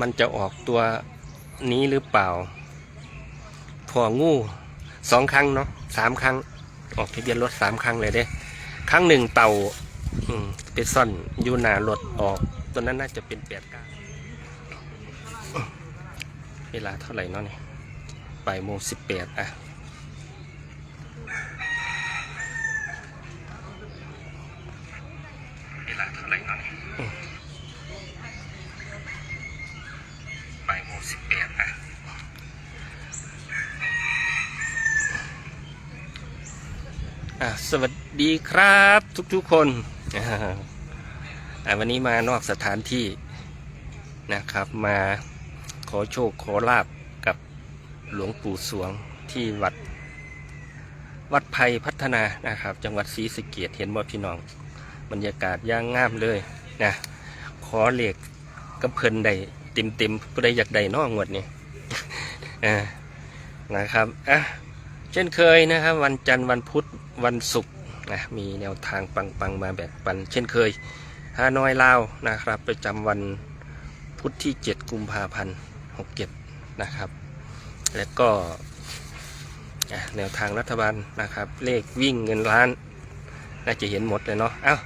มันจะออกตัวนี้หรือเปล่า พองูสองครั้งเนาะสามครั้ง ออกทะเบียนรถสามครั้งเลยเด้ ครั้งหนึ่งเต่าอืมไปซ่อนอยู่หนารถออกตัวนั้นน่าจะเป็นแปดก้าเวลาเท่าไหร่เนาะเนี่ยบ่ายโมงสิบแปดอะ เวลาเท่าไหร่เนาะเนี่ยบ่ายโมงสิบแปดอะ อะ สวัสดีครับทุกๆคนวันนี้มานอกสถานที่นะครับ มาขอโชคขอลาบกับหลวงปู่สวงที่วัด วัดไผ่พัฒนานะครับ จังหวัดศรีสะเกียดเห็นบ่พี่น้อง บรรยากาศย่างงามเลยนะขอเหล็กกับเพิ่นได้เต็มเต็มๆผู้ใดอยากได้น้องวดนี่นะครับอะ เช่นเคยนะครับ วันจันทร์วันพุธวันศุกร์นะมีแนวทางปังๆมาแบ่งปัน เช่นเคยฮานอยลาวนะครับประจำวันพุธที่ 7 กุมภาพันธ์67นะครับ และก็แนวทางรัฐบาลนะครับ เลขวิ่งเงินล้าน น่าจะเห็นหมดเลยเนาะเอ้า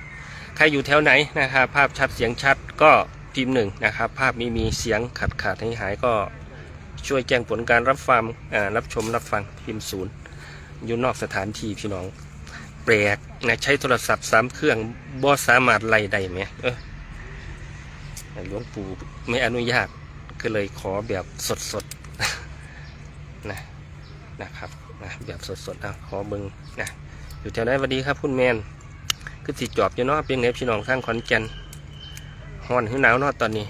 ใครอยู่แถวไหนนะครับ ภาพชัดเสียงชัดก็พิมพ์หนึ่งนะครับ ภาพไม่มีเสียงขัดขาดให้หายก็ ช่วยแจ้งผลการรับฟังรับชมรับฟังพิมพ์ศูนย์อยู่นอกสถานที่พี่น้องแปลกนะใช้โทรศัพท์สามเครื่องบ่สามารถไล่ได้ไหมเออหลวงปู่ไม่อนุญาตก็เลยขอแบบสดๆนะนะครับนะแบบสดๆนะขอเบิงนะอยู่แถวไหนสวัสดีครับคุณแมนคือสิจอบอยู่เนาะเพียงไหนพี่น้องข้างขอนแก่นฮ้อนหรือหนาวนาะตอนนี้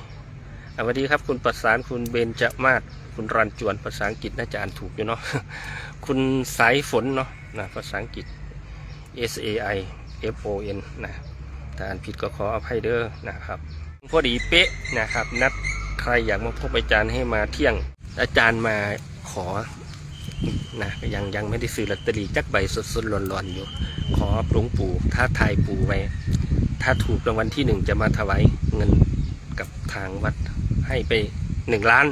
สวัสดีครับคุณประสานคุณเบนจะมาศ คุณรันจวนภาษาอังกฤษน่าจะอ่านถูกอยู่เนาะคุณสายฝนเนาะนะภาษาอังกฤษ S A I F O N นะถ้าอ่านผิดก็ขออภัยเด้อนะครับพอดีเป๊ะนะครับ นัดใครอยากมาพบอาจารย์ให้มาเที่ยงอาจารย์มาขอนะยังยังไม่ได้ซื้อลอตเตอรี่จักใบสดๆร้อนๆอยู่ ขอหลวงปู่ท้าทายปู่ไว้ ถ้าถูกรางวัลที่หนึ่งจะมาถวายเงินกับทางวัดให้ไป หนึ่งล้าน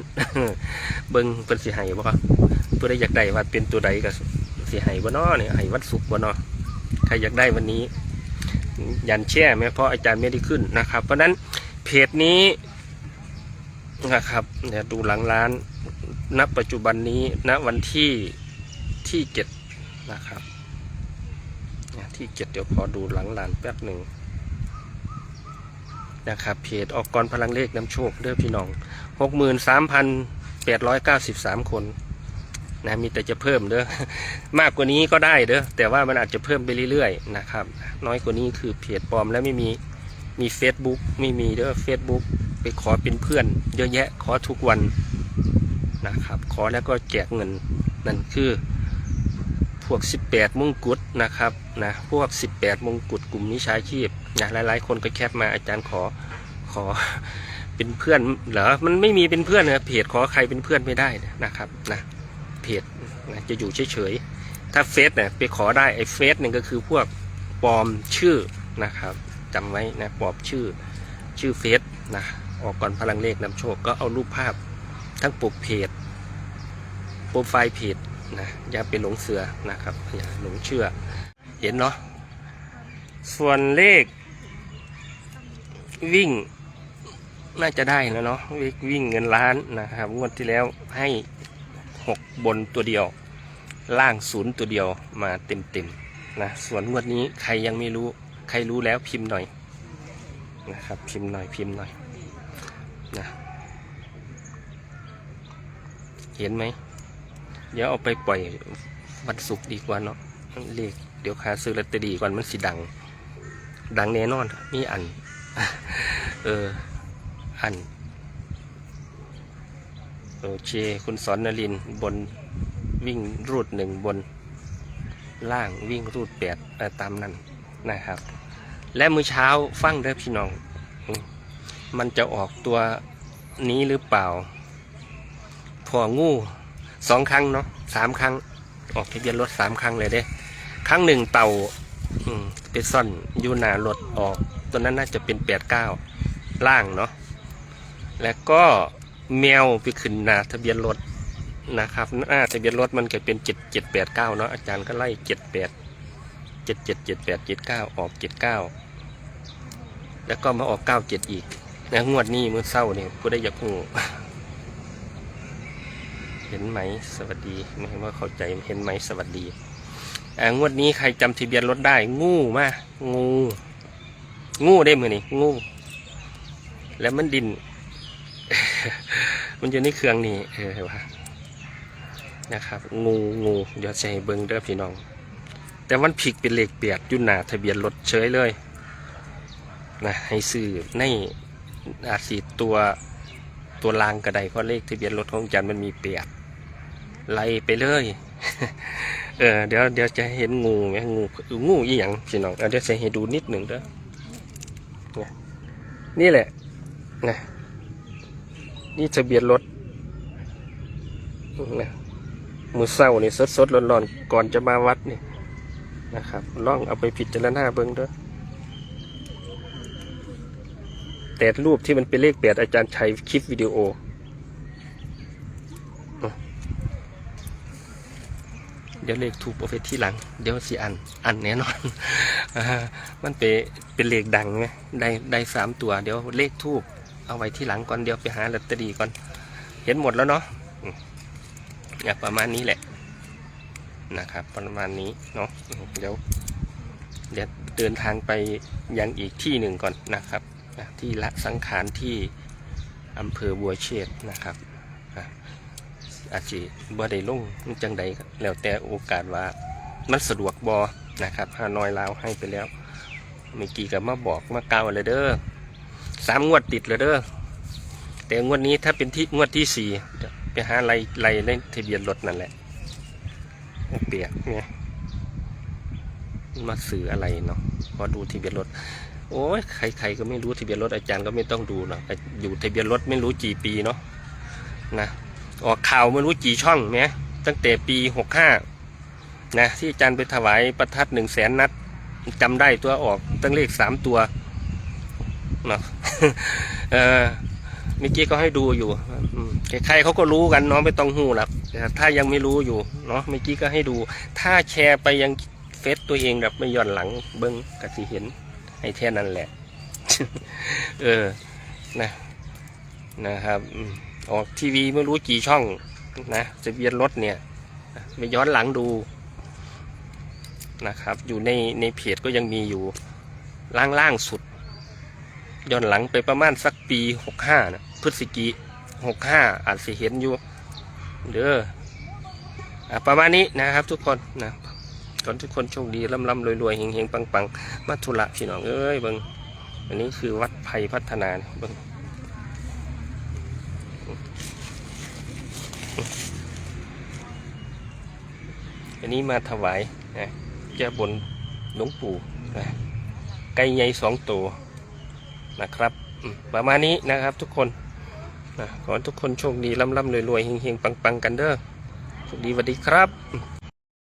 เบิ้งเป็นสิให้บ่ผู้ใดอยากได้ว่าเป็นตัวใดก็สิให้บ่นอเนี่ยให้วัดสุกบ่นอใครอยากได้วันนี้ ยันแช่ไหมเพราะอาจารย์ไม่ได้ขึ้นนะครับ เพราะฉะนั้นเพจนี้นะครับเดี๋ยวดูหลังร้านณปัจจุบันนี้ณวันที่ที่เจ็ดนะครับที่เจ็ดเดี๋ยวขอดูหลังร้านแป๊บหนึ่ง นะครับเพจออกกรพลังเลขน้ำโชคเด้อพี่น้องหกหมื่นสามพันแปดร้อยเก้าสิบสามคนนะมีแต่จะเพิ่มเด้อมากกว่านี้ก็ได้เด้อแต่ว่ามันอาจจะเพิ่มไปเรื่อยๆนะครับ น้อยกว่านี้คือเพจปลอมแล้วไม่มีมี Facebook ไม่มีเด้อ Facebook ไปขอเป็นเพื่อน เยอะแยะขอทุกวันนะครับ ขอแล้วก็แจกเงินนั่นคือ วก 18 มงกุฎนะครับนะพวก 18 มงกุฎกลุ่มนิชาชีพนะหลายๆ คนก็แคปมาอาจารย์ขอขอเป็นเพื่อนเหรอมันไม่มีเป็นเพื่อนนะเพจขอใครเป็นเพื่อนไม่ได้นะครับนะเพจนะจะอยู่เฉยๆถ้าเฟซเนี่ยไปขอได้ไอ้เฟซเนี่ยก็คือพวกปลอมชื่อนะครับจำไว้นะปลอมชื่อชื่อเฟซนะออกก่อนพลังเลขนำโชคก็เอารูปภาพทั้งปกเพจโปรไฟล์เพจ นะอย่าไปหลงเสือนะครับอย่าหลงเชื่อ เห็นเนาะส่วนเลข วิ่ง น่าจะได้แล้วเนาะเลขวิ่งเงินล้านนะครับงวดที่แล้วให้หกบนตัวเดียว ล่างศูนย์ตัวเดียวมาเต็มเต็มๆนะส่วนงวดนี้ใครยังไม่รู้ ใครรู้แล้วพิมพ์หน่อยนะครับพิมพ์หน่อยพิมพ์หน่อยนะเห็นไหม เดี๋ยวเอาไปปล่อยวันศุกร์ดีกว่าเนาะเลขเดี๋ยวคาซื้อลอตเตอรี่ก่อนมันสิดัง ดังแน่นอน มีอัน เออ อัน โอเคคุณสอนนรินบนวิ่งรูดหนึ่งบน ล่างวิ่งรูดแปดตามนั้นนะครับ และมื้อเช้าฟังเด้อพี่น้องมมันจะออกตัวนี้หรือเปล่า พองู สองครั้งเนาะสามครั้ง ออกทะเบียนรถสามครั้งเลยเด้ครั้งหนึ่งเต่าไปซ่อนอยู่หนารถออกตัวนั้นน่าจะเป็นแปดเก้าล่างเนาะแล้วก็แมวไปขึ้นหนาทะเบียนรถนะครับหน้าทะเบียนรถมันก็เป็นเจ็ดเจ็ดแปดเก้าเนาะอาจารย์ก็ไล่เจ็ดแปดเจ็ดเจ็ดเจ็ดแปดเจ็ดเก้าออกเจ็ดเก้าแล้วก็มาออกเก้าเจ็ดอีกนะงวดนี้มือเศร้าเนี่ยกูได้อยากหู เห็นไหมสวัสดีไม่ว่าเข้าใจเห็นไหมสวัสดีอ่างวดนี้ใครจำทะเบียนรถได้ งูมางู งูได้มือนี่งู แล้วมันดิน มันอยู่ในเครื่องนี่เออวะนะครับ งูงูเดี๋ยวให้เบิ้งเด้อพี่น้อง แต่มันผิกเป็นเหลขเปียดยุ่หนาทะเบียนรถเฉยเลยนะให้ซื้อในอาจสีตัวตัวลางกระไดเพราะเลขทะเบียนรถของจันมันมีเปียด ไล่ไปเลย เออเดี๋ยวเดี๋ยวจะเห็นงูไหมงูงูอีหยังพี่น้องเอเดี๋ยวจะให้ดูนิดหนึ่งเด้อนี่ยนี่แหละนะนี่ทะเบียนรถนะมือเศร้านี่สดสดร้อนร้อนๆก่อนจะมาวัดนี่นะครับลองเอาไปพิดจารณาเบิ้งเด้อแต่รูปที่มันเป็นเลขแปดอาจารย์ใช้คลิปวิดีโอ เดี๋ยวเลขถูกเอาไปที่หลัง เดี๋ยวสิอัน อันแน่นอนอ่ามันเป็นเป็นเลขดังไหมได้ได้สามตัว เดี๋ยวเลขทูบเอาไว้ที่หลังก่อน เดี๋ยวไปหาลอตเตอรี่ก่อน เห็นหมดแล้วเนาะอืมอะประมาณนี้แหละ นะครับ ประมาณนี้เนาะ เดี๋ยว เดี๋ยวเดินทางไปยังอีกที่หนึ่งก่อนนะครับที่ละสังขารที่อำเภอบัวเชษนะครับ อาจจะบ่ได้ลงจังใดแล้วแต่โอกาสว่ามันสะดวกบอนะครับฮานอยลาวให้ไปแล้วเมื่อกี้ก็มาบอกมาเกาเลยเด้อสามงวดติดเลยเด้อแต่งวดนี้ถ้าเป็นที่งวดที่สี่ไปหาไล่ไล่ในทะเบียนรถนั่นแหละเปียกเนี่ยมาสื่ออะไรเนาะพอดูทะเบียนรถโอ้ยใครๆก็ไม่รู้ทะเบียนรถอาจารย์ก็ไม่ต้องดูเนาะอยู่ทะเบียนรถไม่รู้กี่ปีเนาะนะ ออกข่าวไม่รู้กี่ช่องไหมตั้งแต่ปีหกห้านะที่อาจารย์ไปถวายประทัดหนึ่งแสนนัดจำได้ตัวออกตั้งเลขสามตัวเนาะเออเมื่อกี้ก็ให้ดูอยู่ใครๆเขาก็รู้กันเนาะไม่ต้องหูหรอกถ้ายังไม่รู้อยู่เนาะเมื่อกี้ก็ให้ดู ถ้าแชร์ไปยังเฟซตัวเองแบบไม่ย้อนหลังเบิ้งก็สิเห็นให้แค่นั้นแหละ เออนะนะครับ ออกทีวีไม่รู้กี่ช่องนะทะเบียนรถเนี่ยไปย้อนหลังดูนะครับ อยู่ในในเพจก็ยังมีอยู่ล่างล่างสุด ย้อนหลังไปประมาณสักปีหกห้านะพฤศจิหกห้าอาจสิเห็นอยู่เด้ออประมาณนี้นะครับทุกคนนะขอทุกคนโชคดีร่ำร่ำรวยรวยเฮงเฮงปังปังมัทุระพี่น้องเอ้ยเบิงอันนี้คือวัดไผ่พัฒนาเบิง อันนี้มาถวายนะแก้บนหลวงปู่นะไก่ใหญ่สองตัวนะครับ ประมาณนี้นะครับทุกคนนะขอทุกคนโชคดีร่ำร่ำรวยรวยเฮงเฮงปังปังกันเด้อสวัสดีสวัสดีครับ